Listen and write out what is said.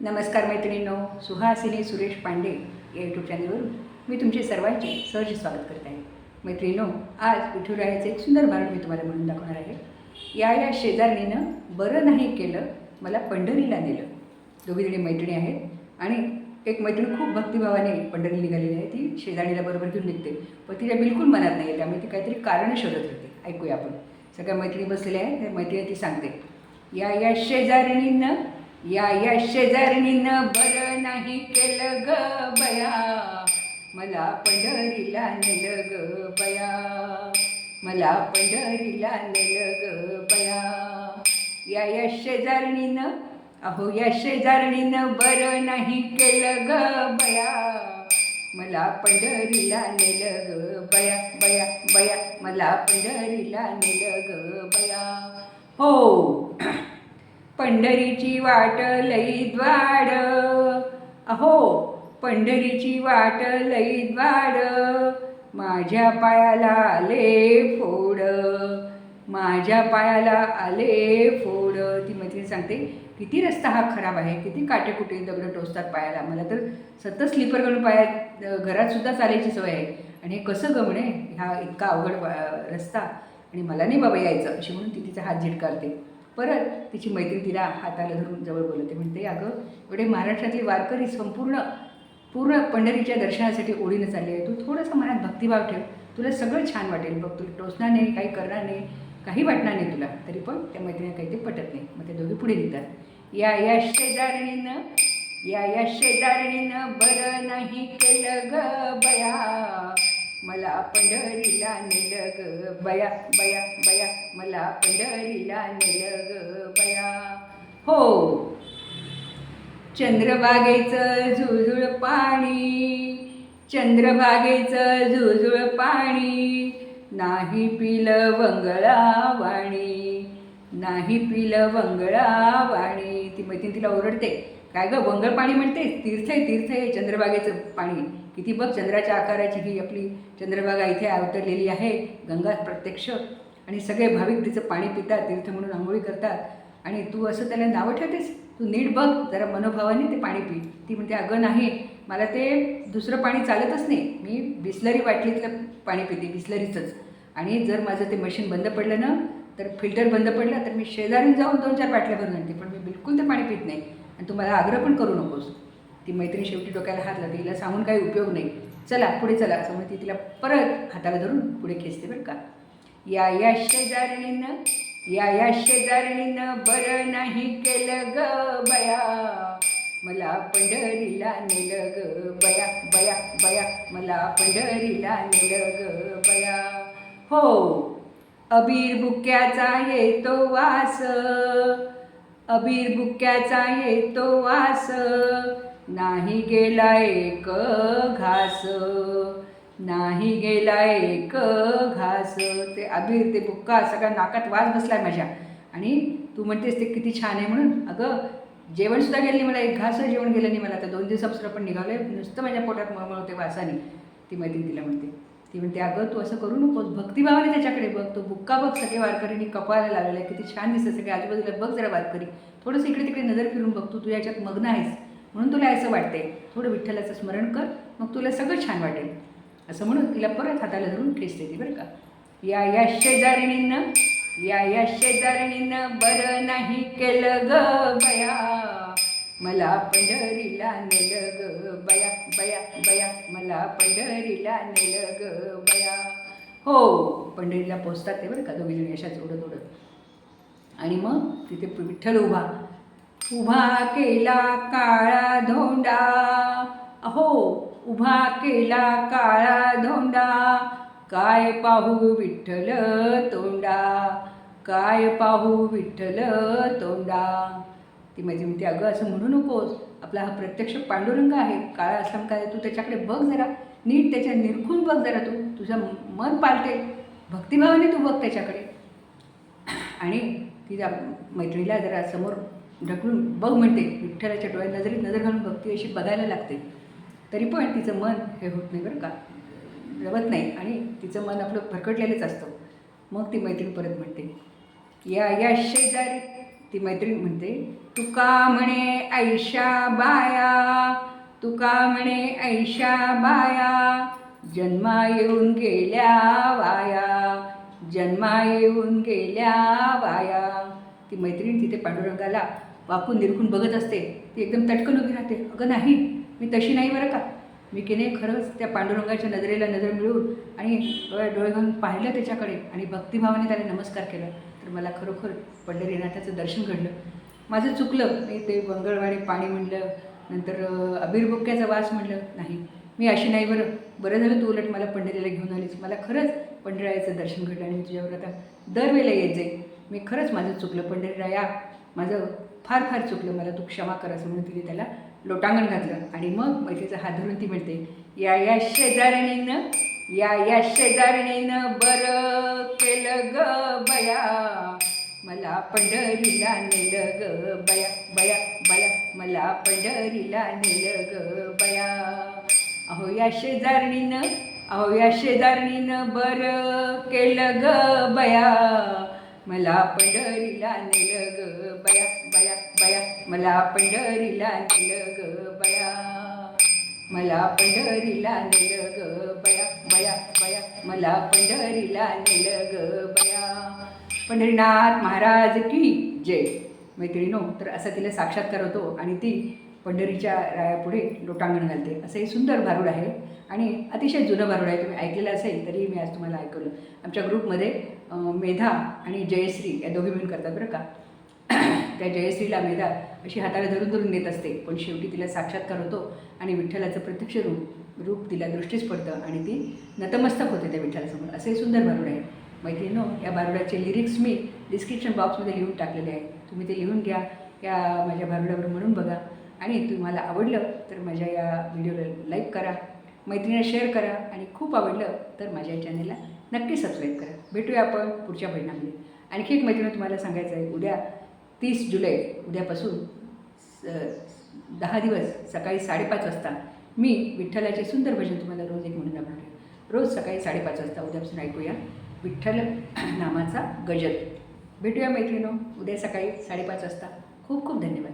नमस्कार मैत्रिणींनो सुहासिनी सुरेश पांडे या यूट्यूब चॅनलवरून मी तुमचे सर्वांचे सहज स्वागत करत आहे. मैत्रिणीनो आज विठुरायाचं एक सुंदर भारण मी तुम्हाला म्हणून दाखवणार आहे. या या शेजारणीनं बरं नाही केलं मला पंढरीला नेलं. दोघीजणी मैत्रिणी आहेत आणि एक मैत्रीण खूप भक्तिभावाने पंढरी निघालेली आहे. ती शेजारणीला बरोबर घेऊन निघते पण तिच्या बिलकुल मनात नाही आहे त्यामुळे ती काहीतरी कारणं शोधत होते. ऐकूया आपण. सगळ्या मैत्रिणी बसलेल्या आहेत त्या मैत्रिणी ती सांगते या या शेजारणीनं या या शेजारणीनं बरं नाही केलं ग बया. मला पंढरीला नेलं ग बया. मला पंढरीला नेलं ग बया. या या शेजारणीनं अहो या शेजारणीनं बरं नाही केलं ग बया. मला पंढरीला नेलं ग बया बया बया. मला पंढरीला नेलं ग बया. हो पंढरीची वाट लई द्वाड. अहो पंढरीची वाट लई द्वाड. माझ्या पायाला आले फोड. माझ्या पायाला आले फोड. ती मैत्रीण सांगते किती रस्ता हा खराब आहे. किती काटेकुटे दगडं टोचतात पायाला. मला तर सतत स्लीपर करून पायात घरातसुद्धा घरात सुद्धा चालायची सवय आहे. आणि हे कसं गमणे ह्या इतका अवघड वा- रस्ता. आणि मला नाही बाबा यायचं. अशी म्हणून ती तिचा हात झिटकारते परत तिची मैत्री तिला हाताला धरून जवळ बोलवते. म्हणते अगं एवढे महाराष्ट्रातले वारकरी संपूर्ण पूर्ण पंढरीच्या दर्शनासाठी ओढीनं चालले आहे तू थोडंसं मनात भक्तिभाव ठेव. तुला सगळं छान वाटेल. बघ तुला टोचणार नाही काही करणार नाही काही वाटणार नाही तुला. तरी पण त्या मैत्रिणीला काही ते पटत नाही. मग ते दोघे पुढे निघतात. या या शेजारणीनं या या शेजारणीनं बरं नाही केलं ग बया. मला पंढरीला नेल ग बया बया बया. मला पंढरीला नेल ग बया. हो. चंद्रभागेचं झुळझुळ पाणी चंद्रभागेचं झुळझुळ पाणी नाही पिलं वंगळावाणी नाही पिलं वंगळावाणी. ती मैत्रीण तिला ओरडते. काय गं वंगळ पाणी म्हणते तीर्थ आहे तीर्थ आहे चंद्रभागेचं पाणी. किती बघ चंद्राच्या आकाराची ही आपली चंद्रभागा इथे अवतरलेली आहे गंगा प्रत्यक्ष. आणि सगळे भाविक तिचं पाणी पितात तीर्थ म्हणून आंघोळी करतात. आणि तू असं त्याला नावं ठेवतेस? तू नीट बघ जरा मनोभावाने ते पाणी पी. ती म्हणते अगं नाही मला ते दुसरं पाणी चालतच नाही. मी बिस्लरी बाटलीतलं पाणी पिते बिस्लरीचंच. आणि जर माझं ते मशीन बंद पडलं ना तर फिल्टर बंद पडलं तर मी शेजारी जाऊन दोन चार बाटल्या भरून आणते. पण मी बिलकुल ते पाणी पित नाही. आणि तू मला आग्रह पण करू नकोस. ती मैत्रीण शेवटी डोक्याला हात लावते हिला सांगून काही उपयोग नाही. चला पुढे चला. असं म्हणते ती तिला परत हाताला धरून पुढे खेचते बरं का. या या शेजारणीनं या या शेजारणीनं बरं नाही केलं ग बया. मला पंढरीला नेलं ग बया बया बया. मला पंढरीला नेलं ग बया. हो अबीर बुक्याचा येतो वास. अबीर बुक्याचा येतो वास. नाही गेला एक घास. नाही गेला एक घास. ते अबीर ते बुक्का सगळ्या नाकात वास बसलाय माझ्या. आणि तू म्हणतेस ते किती छान आहे म्हणून. अगं जेवणसुद्धा गेलं नाही मला एक घास जेवण गेलं नाही मला. आता दोन दिवसापासून आपण निघालो आहे नुसतं माझ्या पोटात मळमळ होते वासाने. ती मैत्रीण तिला म्हणते. ती म्हणते अगं तू असं करू नकोस. भक्तिभावाने त्याच्याकडे बघ. तो बुक्का बघ सगळे वारकरीने कपाळाला लावलेला आहे. किती छान दिसतं सगळे. आजूबाजूला बघ जरा वारकरी. थोडंसं इकडे तिकडे नजर फिरून बघ. तू तू याच्यात मग्न आहेस. म्हणून तुला असं वाटते थोडं विठ्ठलाचं स्मरण कर मग तुला सगळं छान वाटेल. असं म्हणून तिला परत हाताला धरून खेचते ती बरं का. या या शेजारणीनं या या शेजारणीनं बरं नाही केलं ग बया. मला पंढरीला नेलं ग बया बया बया. मला पंढरीला नेलं ग बया. हो पंढरीला पोचतात ते बरं का दोघी जणी अशाच ओढत ओढत आणि मग तिथे विठ्ठल उभा. उभा केला काळा धोंडा. अहो उभा केला काळा धोंडा. काय पाहू विठ्ठल तोंडा? काय पाहू विठ्ठल तोंडा? ती माझी म्हणते अगं असं म्हणू नकोस. आपला हा प्रत्यक्ष पांडुरंग आहे. काळा असला काय? तू त्याच्याकडे बघ जरा. नीट त्याच्या निरखून बघ जरा तू. तुझं मन पालते भक्तिभावाने तू बघ त्याच्याकडे. आणि तिच्या मैत्रिणीला जरा समोर ढकलून बघ म्हणते विठ्ठलाच्या डोळ्यात नजरेत नजर घालून भक्ती अशी बघायला लागते. तरी पण तिचं मन हे होत नाही बरं का. रवत नाही आणि तिचं मन आपलं भरकटलेलंच असतं. मग ती मैत्रीण परत म्हणते या या शेजारी. ती मैत्रीण म्हणते तुका म्हणे ऐशा बाया तुका म्हणे ऐशा बाया जन्मा येऊन गेल्या वाया जन्मा येऊन गेल्या वाया ती मैत्रीण तिथे पांडुरंगाला वाकून निरखून बघत असते ती एकदम तटकन उभी राहते. अगं नाही मी तशी नाही बरं का? मी की नाही खरंच त्या पांडुरंगाच्या नजरेला नजर मिळून आणि डोळे डोळे घालून पाहिलं त्याच्याकडे आणि भक्तिभावाने त्याने नमस्कार केला. तर मला खरोखर पंढरीनाथाचं दर्शन घडलं. माझं चुकलं. मी ते मंगळवारी पाणी म्हणलं नंतर अं, वास म्हणलं. नाही मी अशी नाही बरं. बरं झालं तू उलट मला पंढरीला घेऊन आलीस. मला खरंच पंढरीरायाचं दर्शन घडलं आणि मी तुझ्यावर आता दरवेळेला येत जाईल मी खरंच माझं चुकलं. पंढरीराया माझं फार फार चुकलं मला तू क्षमा कर असं म्हणून तिने त्याला लोटांगण घातलं आणि मग मैत्रीचा हात धरून ती म्हणते या या शेजारणीनं या या शेजारणीनं बरं केलं ग बया मला पंढरीला नेलं ग बया बया बया मला पंढरीला नेलं ग बया. अहो या शेजारणीनं अहो या शेजारणीनं बरं केलं ग बया मला पंढरीला नेल ग बया बया बया. मला पंढरीला नेल ग बया. मला पंढरीला नेल ग बया बया बया. मला पंढरीला नेल ग बया. पंढरीनाथ महाराज की जय. मैत्रिणो तर असा तिला साक्षात्कार होतो आणि ती पंढरीच्या रायापुढे लोटांगण घालते. असं हे सुंदर भारूड आहे आणि अतिशय जुनं भारूड आहे. तुम्ही ऐकलेलं असेल तरी मी आज तुम्हाला ऐकवलं. आमच्या ग्रुपमध्ये मेधा आणि जयश्री या दोघी मिळून करतात बरं का. त्या जयश्रीला मेधा अशी हाताला धरून धरून नेत असते. पण शेवटी तिला साक्षात्कार होतो आणि विठ्ठलाचं प्रत्यक्ष रूप रूप तिला दृष्टीच पडतं आणि ती नतमस्तक होते त्या विठ्ठलासमोर. असंही सुंदर भारूड आहे. मैत्रिणीनो या भारुडाचे लिरिक्स मी डिस्क्रिप्शन बॉक्समध्ये लिहून टाकलेले आहे. तुम्ही ते लिहून घ्या. या माझ्या भारुडावर म्हणून बघा. आणि तुम्हाला आवडलं तर माझ्या या व्हिडिओला लाईक करा मैत्रिणीला शेअर करा आणि खूप आवडलं तर माझ्या चॅनलला नक्की सबस्क्राईब करा. भेटूया आपण पुढच्या महिन्यामध्ये आणखी एक मैत्रिणी तुम्हाला सांगायचं आहे उद्या तीस जुलै उद्यापासून स- दहा दिवस सकाळी साडेपाच वाजता मी विठ्ठलाचे सुंदर भजन तुम्हाला रोज एक म्हणून दाखवणार आहे. रोज सकाळी साडेपाच वाजता उद्यापासून ऐकूया विठ्ठल नामाचा गजल भेटूया मैत्रिणी उद्या सकाळी साडेपाच वाजता. खूप खूप धन्यवाद.